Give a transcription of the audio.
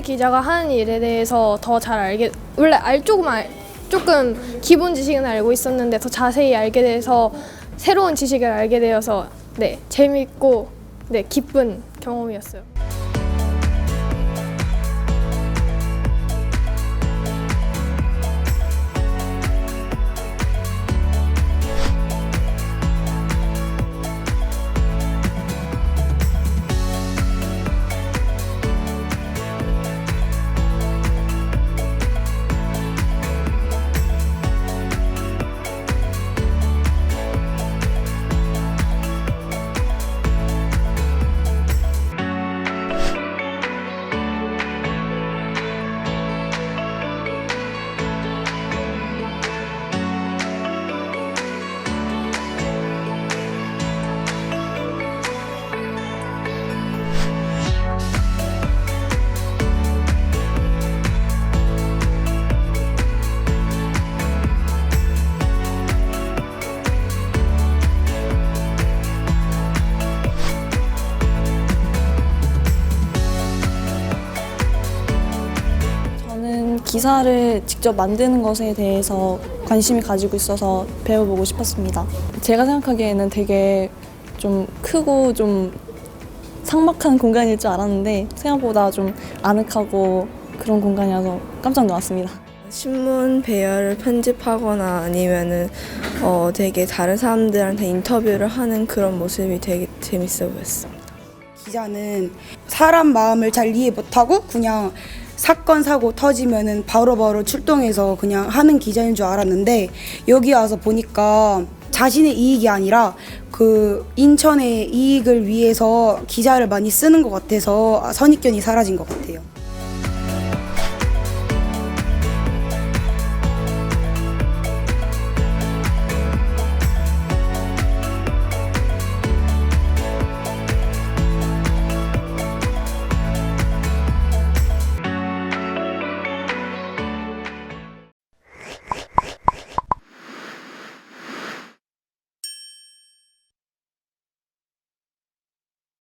기자가 하는 일에 대해서 더 잘 알게 원래 알 조금 알 조금 기본 지식은 알고 있었는데 더 자세히 알게 돼서 새로운 지식을 알게 되어서 네 재밌고 네 기쁜 경험이었어요. 기사를 직접 만드는 것에 대해서 관심이 가지고 있어서 배워보고 싶었습니다. 제가 생각하기에는 되게 좀 크고 좀 삭막한 공간일 줄 알았는데 생각보다 좀 아늑하고 그런 공간이라서 깜짝 놀랐습니다. 신문 배열을 편집하거나 아니면은 어 되게 다른 사람들한테 인터뷰를 하는 그런 모습이 되게 재밌어 보였습니다. 기자는 사람 마음을 잘 이해 못하고 그냥 사건 사고 터지면은 바로바로 출동해서 그냥 하는 기자인 줄 알았는데 여기 와서 보니까 자신의 이익이 아니라 그 인천의 이익을 위해서 기자를 많이 쓰는 것 같아서 선입견이 사라진 것 같아요.